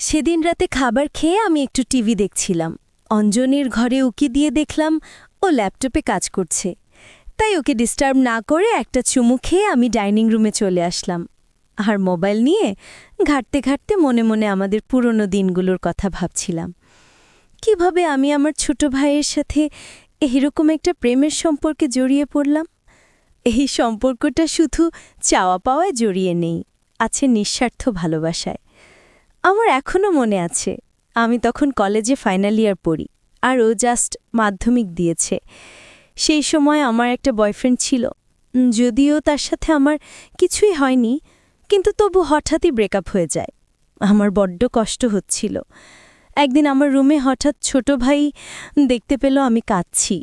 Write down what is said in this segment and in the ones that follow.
সেদিন রাতে খাবার খেয়ে আমি একটু টিভি দেখছিলাম। অঞ্জনের ঘরে উকি দিয়ে দেখলাম ও ল্যাপটপে কাজ করছে। তাই ওকে ডিস্টার্ব না করে একটা চুমু খেয়ে আমি ডাইনিং রুমে চলে আসলাম। আর মোবাইল নিয়ে ঘাটতে ঘাটতে মনে মনে আমাদের পুরনো দিনগুলোর কথা ভাবছিলাম। কীভাবে আমি আমার ছোট ভাইয়ের সাথে এইরকম একটা প্রেমের সম্পর্কে জড়িয়ে পড়লাম? এই সম্পর্কটা শুধু চাওয়া পাওয়ায় জড়িয়ে নেই, আছে নিঃস্বার্থ ভালোবাসায়। আমার এখনও মনে আছে, আমি তখন কলেজে ফাইনাল ইয়ার পড়ি, আর ও জাস্ট মাধ্যমিক দিয়েছে। সেই সময় আমার একটা বয়ফ্রেন্ড ছিল, যদিও তার সাথে আমার কিছুই হয়নি, কিন্তু তবু হঠাৎই ব্রেকআপ হয়ে যায়। আমার বড্ড কষ্ট হচ্ছিল। একদিন আমার রুমে হঠাৎ ছোট ভাই দেখতে পেল আমি কাঁদছি।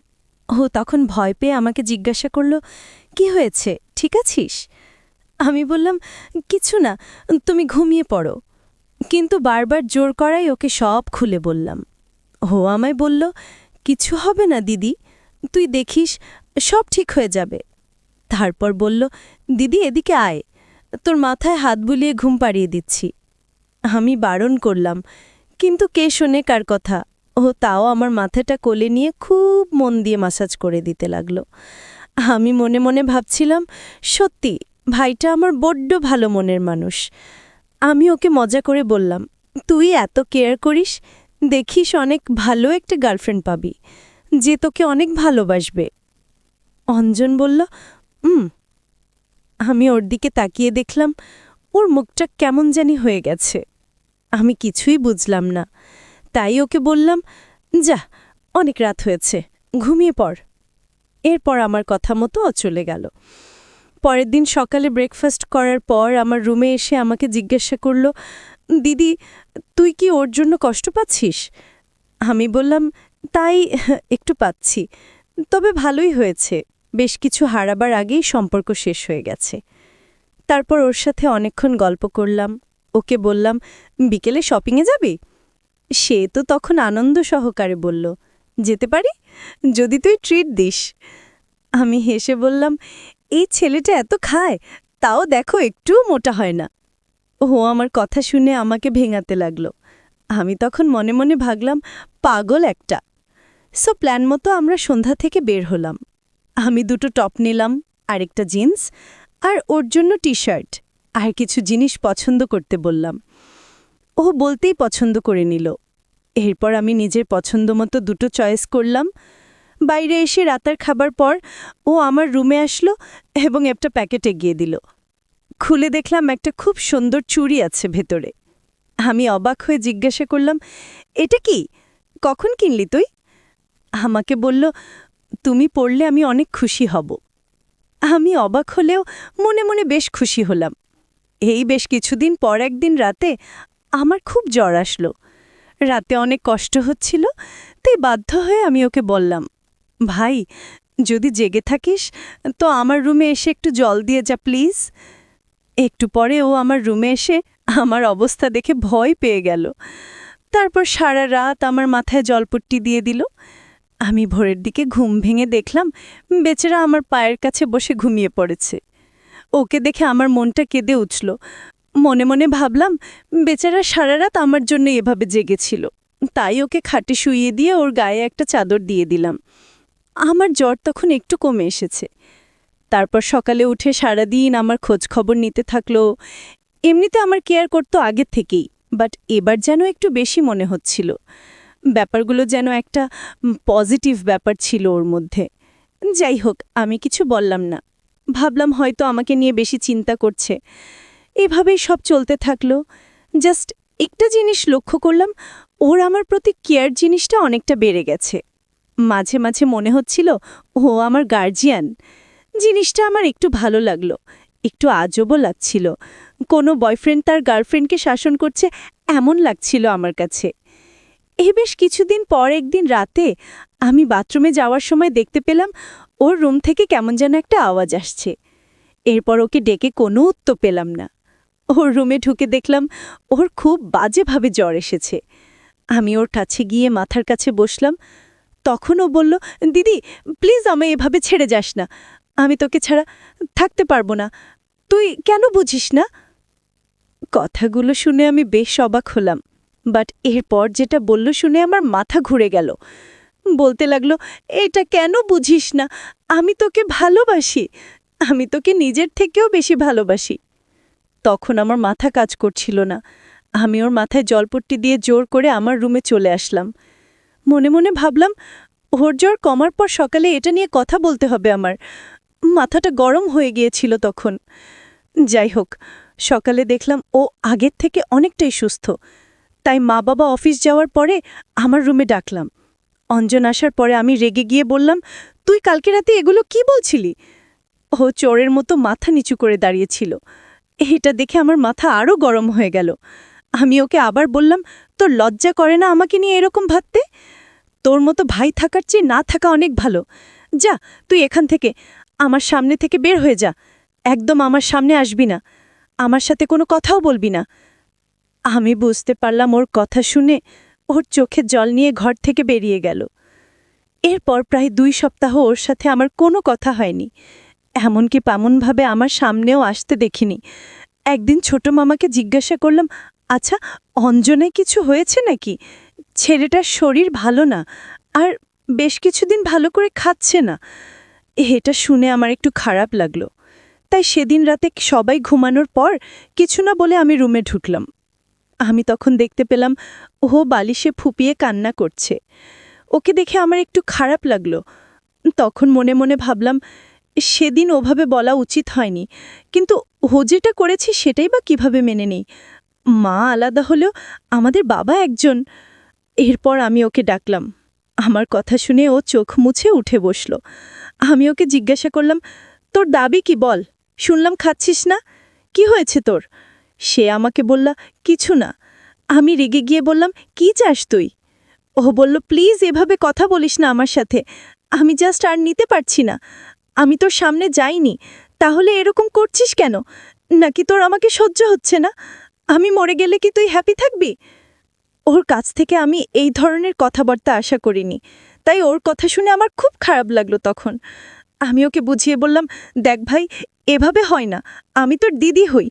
ও তখন ভয় পেয়ে আমাকে জিজ্ঞাসা করল, কি হয়েছে? ঠিক আছিস? আমি বললাম, কিছু না, তুমি ঘুমিয়ে পড়ো। কিন্তু বারবার জোর করাই ওকে সব খুলে বললাম। ও আমায় বলল, কিছু হবে না, দিদি। তুই দেখিস, সব ঠিক হয়ে যাবে। তারপর বলল, দিদি, এদিকে আয়। তোর মাথায় হাত বুলিয়ে ঘুম পাড়িয়ে দিচ্ছি। আমি বারণ করলাম, কিন্তু কে শোনে কার কথা? ও তাও আমার মাথাটা কোলে নিয়ে খুব মন দিয়ে মাসাজ করে দিতে লাগল। আমি মনে মনে ভাবছিলাম, সত্যি, ভাইটা আমার বড্ড ভালো মনের মানুষ। আমি ওকে মজা করে বললাম, তুই এত কেয়ার করিস? দেখিস অনেক ভালো একটা গার্লফ্রেন্ড পাবি, যে তোকে অনেক ভালোবাসবে। অঞ্জন বলল হুম আমি ওর দিকে তাকিয়ে দেখলাম, ওর মুখটা কেমন জানি হয়ে গেছে। আমি কিছুই বুঝলাম না, তাই ওকে বললাম, যা, অনেক রাত হয়েছে, ঘুমিয়ে পড়। এরপর আমার কথা মতো চলে গেল। পরের দিন সকালে ব্রেকফাস্ট করার পর আমার রুমে এসে আমাকে জিজ্ঞাসা করল, দিদি, তুই কি ওর জন্য কষ্ট পাচ্ছিস? আমি বললাম, তাই একটু পাচ্ছি, তবে ভালোই হয়েছে, বেশ কিছু হারাবার আগেই সম্পর্ক শেষ হয়ে গেছে। তারপর ওর সাথে অনেকক্ষণ গল্প করলাম, ওকে বললাম, বিকেলে শপিংয়ে যাবি? সে তো তখন আনন্দ সহকারে বলল, যেতে পারি? যদি তুই ট্রিট দিস। আমি হেসে বললাম এই ছেলেটা এত খায়, তাও দেখো একটুও মোটা হয় না। ও আমার কথা শুনে আমাকে ভেঙাতে লাগল। আমি তখন মনে মনে ভাগলাম পাগল একটা। সো প্ল্যান মতো আমরা সন্ধ্যা থেকে বের হলাম। আমি দুটো টপ নিলাম, আরেকটা জিন্স, আর ওর জন্য টি শার্ট আর কিছু জিনিস পছন্দ করতে বললাম। ও বলতেই পছন্দ করে নিল। এরপর আমি নিজের পছন্দ মতো দুটো চয়েস করলাম বাইরে এসে রাতার খাবার পর ও আমার রুমে আসলো এবং একটা প্যাকেট এগিয়ে দিল। খুলে দেখলাম একটা খুব সুন্দর চুড়ি আছে ভেতরে। আমি অবাক হয়ে জিজ্ঞাসা করলাম, এটা কি? কখন কিনলি তুই? আমাকে বলল, তুমি পড়লে আমি অনেক খুশি হব। আমি অবাক হলেও মনে মনে বেশ খুশি হলাম। এই বেশ কিছুদিন পর একদিন রাতে আমার খুব জ্বর আসলো। রাতে অনেক কষ্ট হচ্ছিল, তাই বাধ্য হয়ে আমি ওকে বললাম ভাই, যদি জেগে থাকিস, তো আমার রুমে এসে একটু জল দিয়ে যা, প্লিজ। একটু পরে ও আমার রুমে এসে আমার অবস্থা দেখে ভয় পেয়ে গেল। তারপর সারা রাত আমার মাথায় জলপট্টি দিয়ে দিল। আমি ভোরের দিকে ঘুম ভেঙে দেখলাম, বেচারা আমার পায়ের কাছে বসে ঘুমিয়ে পড়েছে। ওকে দেখে আমার মনটা কেঁদে উঠল। মনে মনে ভাবলাম, বেচারা সারা রাত আমার জন্য এভাবে জেগেছিল। তাই ওকে খাটে শুইয়ে দিয়ে ওর গায়ে একটা চাদর দিয়ে দিলাম। আমার জ্বর তখন একটু কমে এসেছে। তারপর সকালে উঠে সারাদিন আমার খোঁজ খবর নিতে থাকল। এমনিতে আমার কেয়ার করতো আগের থেকেই, বাট এবার যেন একটু বেশি মনে হচ্ছিল। ব্যাপারগুলো যেন একটা পজিটিভ ব্যাপার ছিল ওর মধ্যে। যাই হোক, আমি কিছু বললাম না। ভাবলাম হয়তো আমাকে নিয়ে বেশি চিন্তা করছে। এভাবেই সব চলতে থাকল। জাস্ট একটা জিনিস লক্ষ্য করলাম, ওর আমার প্রতি কেয়ার জিনিসটা অনেকটা বেড়ে গেছে। মাঝে মাঝে মনে হচ্ছিল ও আমার গার্জিয়ান জিনিসটা আমার একটু ভালো লাগল, একটু আজবও লাগছিল। কোনো বয়ফ্রেন্ড তার গার্লফ্রেন্ডকে শাসন করছে এমন লাগছিল আমার কাছে। এই বেশ কিছুদিন পর একদিন রাতে আমি বাথরুমে যাওয়ার সময় দেখতে পেলাম ওর রুম থেকে কেমন যেন একটা আওয়াজ আসছে। এরপর ওকে ডেকে কোনো উত্তর পেলাম না। ওর রুমে ঢুকে দেখলাম ওর খুব বাজেভাবে জ্বর এসেছে। আমি ওর কাছে গিয়ে মাথার কাছে বসলাম তখন ও বলল, দিদি প্লিজ আমায় এভাবে ছেড়ে যাস না। আমি তোকে ছাড়া থাকতে পারব না। তুই কেন বুঝিস না? কথাগুলো শুনে আমি বেশ অবাক হলাম বাট এরপর যেটা বলল শুনে আমার মাথা ঘুরে গেল। বলতে লাগল, এটা কেন বুঝিস না? আমি তোকে ভালোবাসি। আমি তোকে নিজের থেকেও বেশি ভালোবাসি। তখন আমার মাথা কাজ করছিল না। আমি ওর মাথায় জলপট্টি দিয়ে জোর করে আমার রুমে চলে আসলাম। মনে মনে ভাবলাম, ওর জ্বর কমার পর সকালে এটা নিয়ে কথা বলতে হবে আমার। মাথাটা গরম হয়ে গিয়েছিল তখন। যাই হোক, সকালে দেখলাম ও আগের থেকে অনেকটাই সুস্থ। তাই মা বাবা অফিস যাওয়ার পরে আমার রুমে ডাকলাম। অঞ্জন আসার পরে আমি রেগে গিয়ে বললাম, তুই কালকে রাতে এগুলো কি বলছিলি? ও চোরের মতো মাথা নিচু করে দাঁড়িয়েছিল। এটা দেখে আমার মাথা আরও গরম হয়ে গেল। আমি ওকে আবার বললাম, তোর লজ্জা করে না আমাকে নিয়ে এরকম ভাবতে? তোর মতো ভাই থাকার চেয়ে না থাকা অনেক ভালো। যা, তুই এখান থেকে, আমার সামনে থেকে বের হয়ে যা। একদম আমার সামনে আসবি না। আমার সাথে কোনো কথাও বলবি না। আমি বুঝতে পারলাম ওর কথা শুনে ওর চোখে জল নিয়ে ঘর থেকে বেরিয়ে গেল। এরপর প্রায় দুই সপ্তাহ ওর সাথে আমার কোনো কথা হয়নি। এমনকি পামনভাবে আমার সামনেও আসতে দেখিনি। একদিন ছোট মামাকে জিজ্ঞাসা করলাম আচ্ছা অঞ্জনে কিছু হয়েছে নাকি? ছেলেটার শরীর ভালো না, আর বেশ কিছুদিন ভালো করে খাচ্ছে না। এটা শুনে আমার একটু খারাপ লাগল। তাই সেদিন রাতে সবাই ঘুমানোর পর কিছু না বলে আমি রুমে ঢুকলাম। আমি তখন দেখতে পেলাম ও বালিশে ফুপিয়ে কান্না করছে। ওকে দেখে আমার একটু খারাপ লাগল। তখন মনে মনে ভাবলাম, সেদিন ওভাবে বলা উচিত হয়নি, কিন্তু ও যেটা করেছে সেটাই বা কীভাবে মেনে নেই? মা আলাদা হলেও আমাদের বাবা একজন। এরপর আমি ওকে ডাকলাম। আমার কথা শুনে ও চোখ মুছে উঠে বসল। আমি ওকে জিজ্ঞাসা করলাম, তোর দাবি কি বল? শুনলাম খাচ্ছিস না? কি হয়েছে তোর? সে আমাকে বলল, কিছু না। আমি রেগে গিয়ে বললাম, কি চাস তুই? ও বলল, প্লিজ এভাবে কথা বলিস না আমার সাথে। আমি জাস্ট আর নিতে পারছি না। আমি তোর সামনে যাইনি। তাহলে এরকম করছিস কেন? নাকি তোর আমাকে সহ্য হচ্ছে না? আমি মরে গেলে কি তুই হ্যাপি থাকবি? ওর কাছ থেকে আমি এই ধরনের কথাবার্তা আশা করিনি। তাই ওর কথা শুনে আমার খুব খারাপ লাগল তখন। আমি ওকে বুঝিয়ে বললাম, দেখ ভাই, এভাবে হয় না। আমি তোর দিদি হই।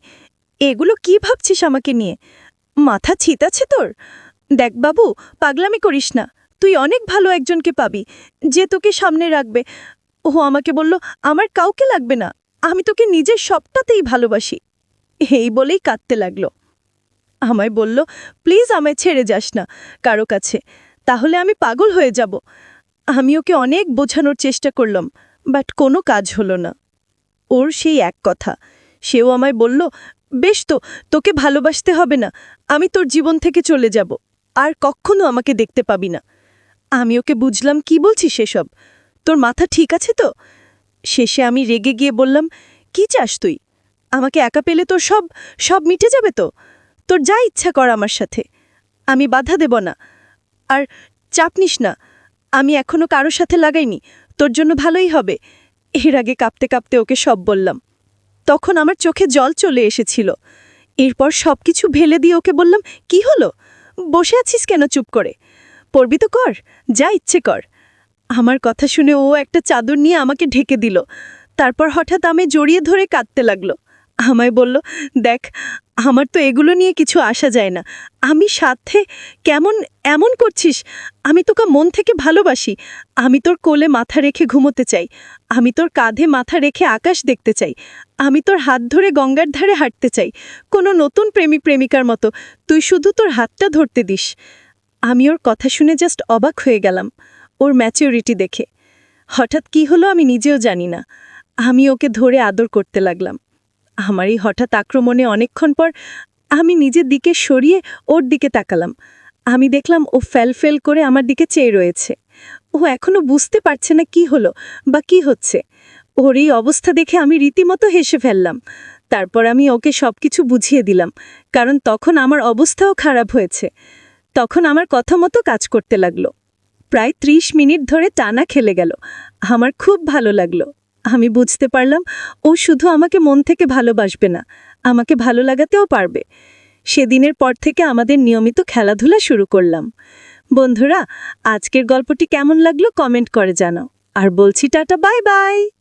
এগুলো কি ভাবছিস আমাকে নিয়ে? মাথা ছিত আছে তোর? দেখ বাবু, পাগলামি করিস না। তুই অনেক ভালো একজনকে পাবি, যে তোকে সামনে রাখবে। ও আমাকে বলল, আমার কাউকে লাগবে না। আমি তোকে নিজের সবটাতেই ভালোবাসি। এই বলেই কাঁদতে লাগল। আমায় বলল, প্লিজ আমায় ছেড়ে যাস না কারও কাছে। তাহলে আমি পাগল হয়ে যাব। আমি ওকে অনেক বোঝানোর চেষ্টা করলাম, বাট কোনো কাজ হলো না। ওর সেই এক কথা। সেও আমায় বলল, বেশ তো, তোকে ভালোবাসতে হবে না। আমি তোর জীবন থেকে চলে যাব। আর কখনো আমাকে দেখতে পাবি না। আমি ওকে বুঝলাম, কি বলছিস সেসব? তোর মাথা ঠিক আছে তো? শেষে আমি রেগে গিয়ে বললাম, কি চাস তুই? আমাকে একা পেলে তোর সব সব মিটে যাবে তো? তোর যা ইচ্ছা কর আমার সাথে। আমি বাধা দেব না। আর চাপ নিস না। আমি এখনও কারোর সাথে লাগাইনি। তোর জন্য ভালোই হবে। এর আগে কাঁপতে কাঁপতে ওকে সব বললাম। তখন আমার চোখে জল চলে এসেছিল। এরপর সব কিছু ভেলে দিয়ে ওকে বললাম, কি হলো? বসে আছিস কেন চুপ করে? পড়বি তো কর, যা ইচ্ছে কর। আমার কথা শুনে ও একটা চাদর নিয়ে আমাকে ঢেকে দিল। তারপর হঠাৎ আমি জড়িয়ে ধরে কাঁদতে লাগল। আমায় বলল, দেখ, আমার তো এগুলো নিয়ে কিছু আসা যায় না। আমি সাথে কেমন এমন করছিস? আমি তোকে মন থেকে ভালোবাসি। আমি তোর কোলে মাথা রেখে ঘুমোতে চাই। আমি তোর কাঁধে মাথা রেখে আকাশ দেখতে চাই। আমি তোর হাত ধরে গঙ্গার ধারে হাঁটতে চাই। কোনো নতুন প্রেমিক, প্রেমিকার মতো। তুই শুধু তোর হাতটা ধরতে দিস। আমি ওর কথা শুনে জাস্ট অবাক হয়ে গেলাম, ওর ম্যাচিউরিটি দেখে। হঠাৎ কি হলো আমি নিজেও জানি না। আমি ওকে ধরে আদর করতে লাগলাম। আমার এই হঠাৎ আক্রমণে অনেকক্ষণ পর আমি নিজের দিকে সরিয়ে ওর দিকে তাকালাম। আমি দেখলাম ও ফেল ফেল করে আমার দিকে চেয়ে রয়েছে। ও এখনও বুঝতে পারছে না কি হলো বা কি হচ্ছে। ওর এই অবস্থা দেখে আমি রীতিমতো হেসে ফেললাম। তারপর আমি ওকে সবকিছু বুঝিয়ে দিলাম, কারণ তখন আমার অবস্থাও খারাপ হয়েছে। তখন আমার কথা মতো কাজ করতে লাগল। প্রায় ত্রিশ মিনিট ধরে টানা খেলে গেল। আমার খুব ভালো লাগল। আমি বুঝতে পারলাম, ও শুধু আমাকে মন থেকে ভালোবাসবে না, আমাকে ভালো লাগাতেও পারবে। সেদিনের পর থেকে আমাদের নিয়মিত খেলাধুলা শুরু করলাম। বন্ধুরা, আজকের গল্পটি কেমন লাগল কমেন্ট করে জানাও। আর বলছি টাটা, বাই বাই!